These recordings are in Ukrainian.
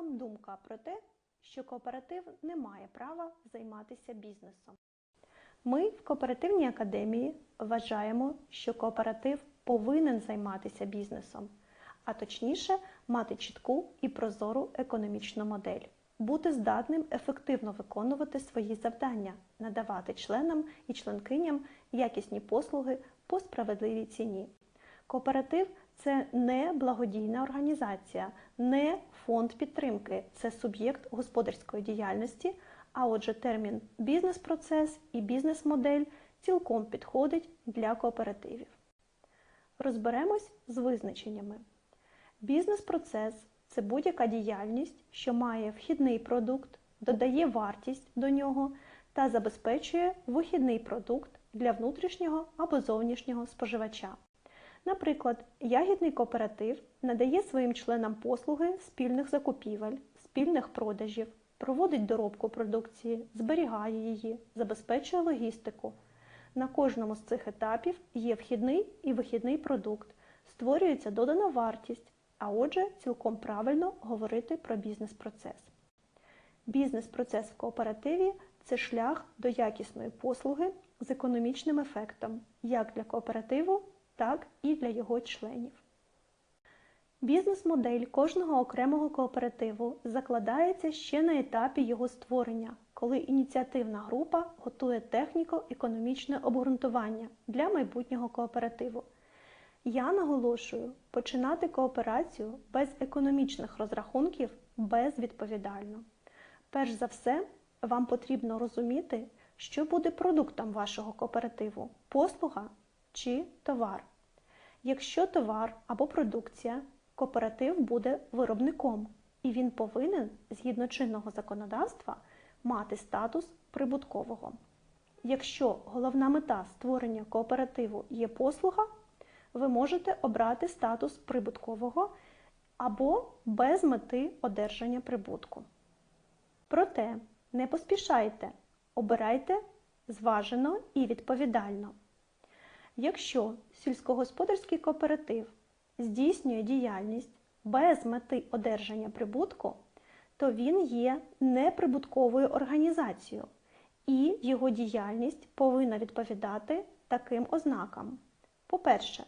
вам думка про те, що кооператив не має права займатися бізнесом? Ми в кооперативній академії вважаємо, що кооператив повинен займатися бізнесом, а точніше мати чітку і прозору економічну модель, бути здатним ефективно виконувати свої завдання, надавати членам і членкиням якісні послуги по справедливій ціні. Кооператив це не благодійна організація, не фонд підтримки, це суб'єкт господарської діяльності. А отже, термін бізнес-процес і бізнес-модель цілком підходить для кооперативів. Розберемось з визначеннями. Бізнес-процес це будь-яка діяльність, що має вхідний продукт, додає вартість до нього та забезпечує вихідний продукт для внутрішнього або зовнішнього споживача. Наприклад, ягідний кооператив надає своїм членам послуги спільних закупівель, спільних продажів, проводить доробку продукції, зберігає її, забезпечує логістику. На кожному з цих етапів є вхідний і вихідний продукт, створюється додана вартість, а отже, цілком правильно говорити про бізнес-процес. Бізнес-процес в кооперативі це шлях до якісної послуги з економічним ефектом як для кооперативу, так і для його членів. Бізнес-модель кожного окремого кооперативу закладається ще на етапі його створення, коли ініціативна група готує техніко-економічне обґрунтування для майбутнього кооперативу. Я наголошую, починати кооперацію без економічних розрахунків безвідповідально. Перш за все, вам потрібно розуміти, що буде продуктом вашого кооперативу послуга чи товар. Якщо товар або продукція, кооператив буде виробником, і він повинен, згідно чинного законодавства, мати статус прибуткового. Якщо головна мета створення кооперативу є послуга, ви можете обрати статус прибуткового або без мети одержання прибутку. Проте не поспішайте, обирайте зважено і відповідально. Якщо сільськогосподарський кооператив здійснює діяльність без мети одержання прибутку, то він є неприбутковою організацією, і його діяльність повинна відповідати таким ознакам. По-перше,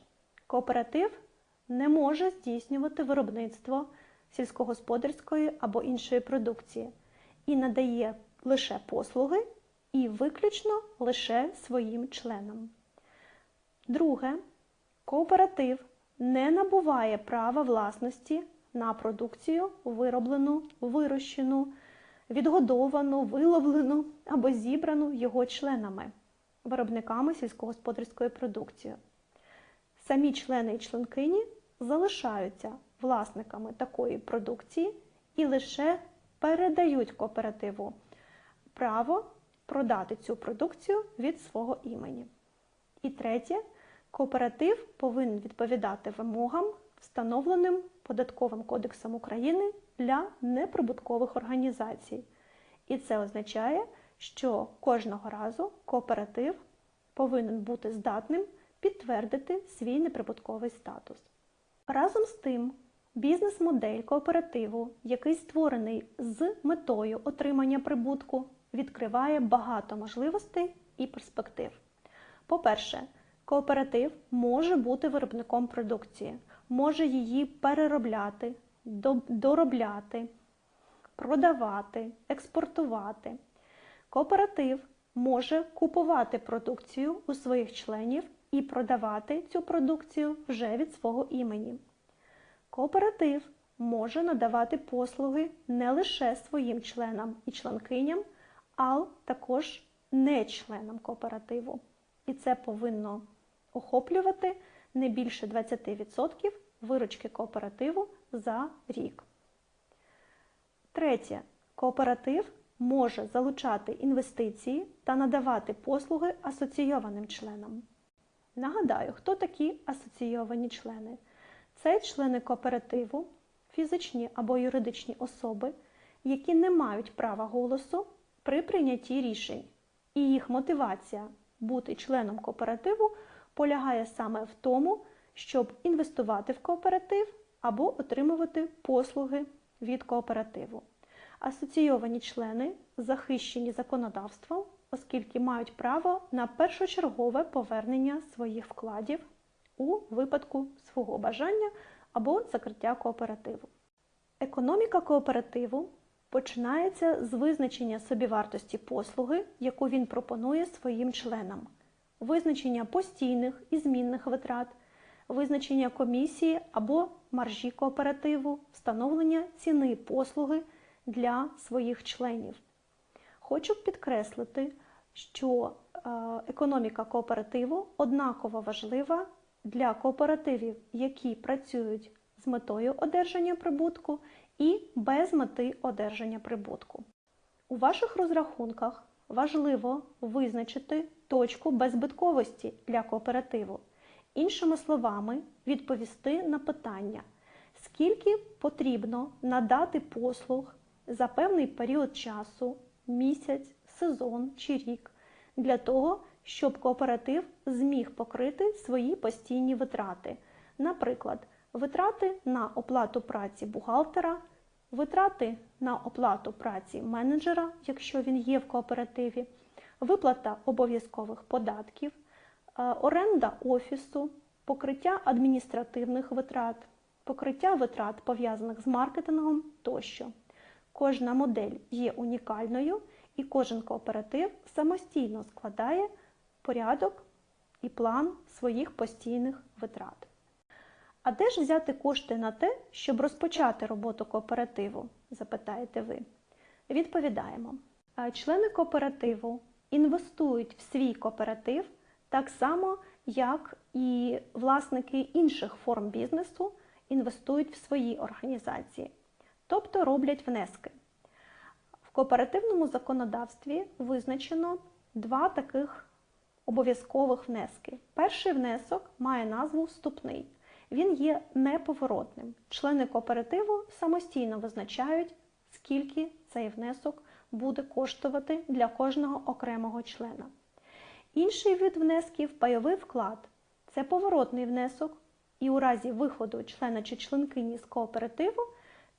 кооператив не може здійснювати виробництво сільськогосподарської або іншої продукції і надає лише послуги і виключно лише своїм членам. Друге, кооператив не набуває права власності на продукцію, вироблену, вирощену, відгодовану, виловлену або зібрану його членами, виробниками сільськогосподарської продукції. Самі члени і членкині залишаються власниками такої продукції і лише передають кооперативу право продати цю продукцію від свого імені. І третє, кооператив повинен відповідати вимогам, встановленим Податковим кодексом України для неприбуткових організацій. І це означає, що кожного разу кооператив повинен бути здатним підтвердити свій неприбутковий статус. Разом з тим, бізнес-модель кооперативу, який створений з метою отримання прибутку, відкриває багато можливостей і перспектив. По-перше, кооператив може бути виробником продукції, може її переробляти, доробляти, продавати, експортувати. Кооператив може купувати продукцію у своїх членів і продавати цю продукцію вже від свого імені. Кооператив може надавати послуги не лише своїм членам і членкиням, а також не членам кооперативу. І це повинно охоплювати не більше 20% виручки кооперативу за рік. Третє. Кооператив може залучати інвестиції та надавати послуги асоційованим членам. Нагадаю, хто такі асоційовані члени? Це члени кооперативу, фізичні або юридичні особи, які не мають права голосу при прийнятті рішень, і їх мотивація бути членом кооперативу полягає саме в тому, щоб інвестувати в кооператив або отримувати послуги від кооперативу. Асоційовані члени захищені законодавством, оскільки мають право на першочергове повернення своїх вкладів у випадку свого бажання або закриття кооперативу. Економіка кооперативу починається з визначення собівартості послуги, яку він пропонує своїм членам, визначення постійних і змінних витрат, визначення комісії або маржі кооперативу, встановлення ціни послуги для своїх членів. Хочу підкреслити, що е, економіка кооперативу однаково важлива для кооперативів, які працюють з метою одержання прибутку і без мети одержання прибутку. У ваших розрахунках важливо визначити точку беззбитковості для кооперативу. Іншими словами, відповісти на питання, скільки потрібно надати послуг за певний період часу, місяць, сезон чи рік для того, щоб кооператив зміг покрити свої постійні витрати. Наприклад, витрати на оплату праці бухгалтера, витрати на оплату праці менеджера, якщо він є в кооперативі, виплата обов'язкових податків, е, оренда офісу, покриття адміністративних витрат, покриття витрат пов'язаних з маркетингом тощо. Кожна модель є унікальною і кожен кооператив самостійно складає порядок і план своїх постійних витрат. А де ж взяти кошти на те, щоб розпочати роботу кооперативу? запитаєте ви. Відповідаємо. Члени кооперативу інвестують в свій кооператив так само, як і власники інших форм бізнесу інвестують в свої організації, тобто роблять внески. В кооперативному законодавстві визначено два таких обов'язкових внески. Перший внесок має назву вступний. Він є неповоротним. Члени кооперативу самостійно визначають, скільки цей внесок буде коштувати для кожного окремого члена. Інший вид внесків пайовий вклад це поворотний внесок, і у разі виходу члена чи членкині з кооперативу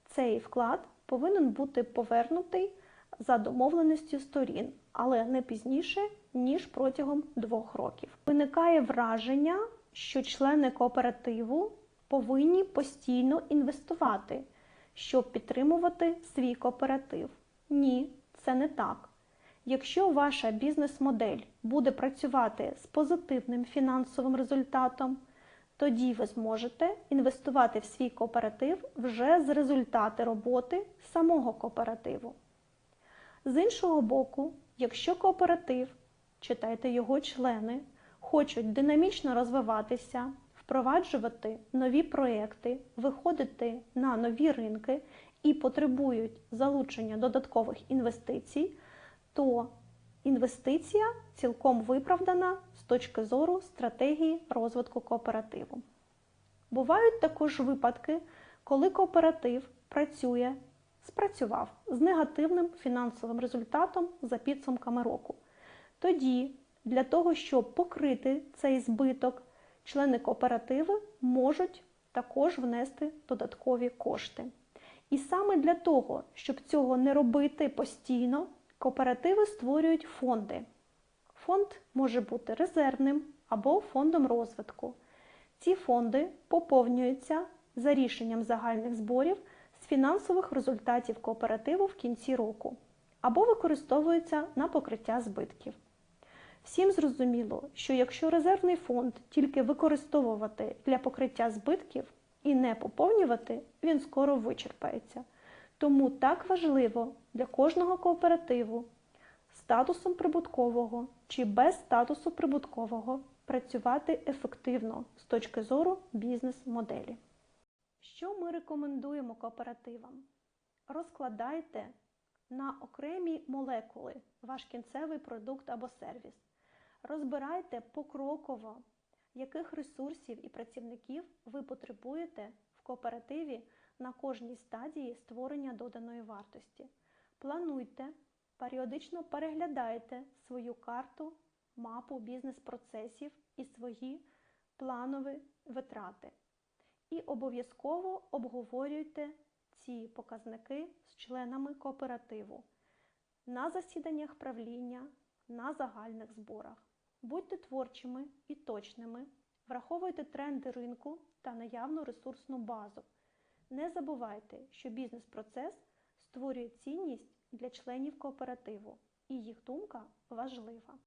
цей вклад повинен бути повернутий за домовленістю сторін, але не пізніше, ніж протягом двох років. Виникає враження, що члени кооперативу повинні постійно інвестувати, щоб підтримувати свій кооператив. Ні, це не так. Якщо ваша бізнес-модель буде працювати з позитивним фінансовим результатом, тоді ви зможете інвестувати в свій кооператив вже з результати роботи самого кооперативу. З іншого боку, якщо кооператив, читайте його члени, хочуть динамічно розвиватися, впроваджувати нові проекти, виходити на нові ринки і потребують залучення додаткових інвестицій, то інвестиція цілком виправдана з точки зору стратегії розвитку кооперативу. Бувають також випадки, коли кооператив працює, спрацював з негативним фінансовим результатом за підсумками року. Тоді, для того, щоб покрити цей збиток, члени кооперативи можуть також внести додаткові кошти. І саме для того, щоб цього не робити постійно, кооперативи створюють фонди. Фонд може бути резервним або фондом розвитку. Ці фонди поповнюються за рішенням загальних зборів з фінансових результатів кооперативу в кінці року або використовуються на покриття збитків. Всім зрозуміло, що якщо резервний фонд тільки використовувати для покриття збитків і не поповнювати, він скоро вичерпається. Тому так важливо для кожного кооперативу статусом прибуткового чи без статусу прибуткового працювати ефективно з точки зору бізнес-моделі. Що ми рекомендуємо кооперативам? Розкладайте на окремі молекули ваш кінцевий продукт або сервіс. Розбирайте покроково, яких ресурсів і працівників ви потребуєте в кооперативі на кожній стадії створення доданої вартості. Плануйте, періодично переглядайте свою карту, мапу бізнес-процесів і свої планові витрати. І обов'язково обговорюйте ці показники з членами кооперативу на засіданнях правління, на загальних зборах. Будьте творчими і точними, враховуйте тренди ринку та наявну ресурсну базу. Не забувайте, що бізнес-процес створює цінність для членів кооперативу, і їх думка важлива.